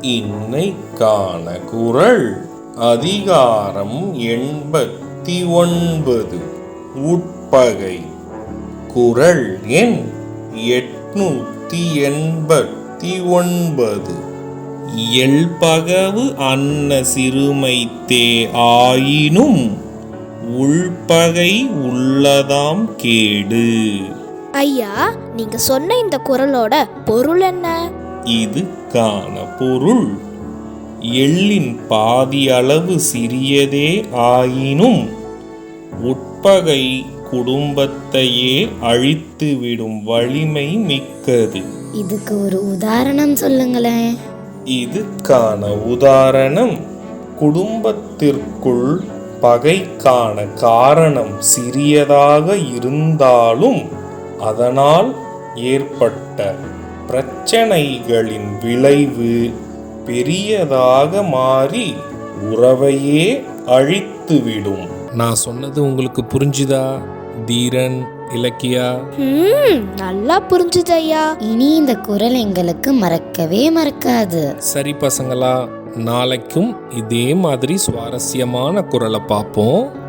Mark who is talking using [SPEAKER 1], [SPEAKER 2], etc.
[SPEAKER 1] இன்னைக்கான குரல் அதிகாரம் எண்பத்தி ஒன்பது உட்பகை. குரல் எண் எட்நூத்தி எண்பத்தி ஒன்பது இயல்பகவு அன்ன சிறுமைத்தே ஆயினும் உள்பகை உள்ளதாம் கேடு.
[SPEAKER 2] ஐயா நீங்க சொன்ன இந்த குரலோட பொருள் என்ன?
[SPEAKER 1] இதுக்கான பொருள். எள்ளின் பாதி அளவு சிறியதே ஆயினும் உட்பகை குடும்பத்தையே அழித்துவிடும் வலிமை மிக்கது.
[SPEAKER 3] இதுக்கு ஒரு உதாரணம் சொல்லுங்களேன்.
[SPEAKER 1] இதுக்கான உதாரணம். குடும்பத்திற்குள் பகைக்கான காரணம் சிறியதாக இருந்தாலும் அதனால் ஏற்பட்ட பிரச்சனைகளின் விளைவு பெரியதாக மாறி உறவையே அழித்துவிடும். நான் சொன்னது உங்களுக்கு புரிஞ்சுதா தீரன் இலக்கியா?
[SPEAKER 2] ம் நல்லா புரிஞ்சுது ஐயா
[SPEAKER 3] இனி இந்த குரல் எங்களுக்கு மறக்கவே மறக்காது.
[SPEAKER 1] சரி பசங்களா நாளைக்கும் இதே மாதிரி சுவாரஸ்யமான குரலை பார்ப்போம்.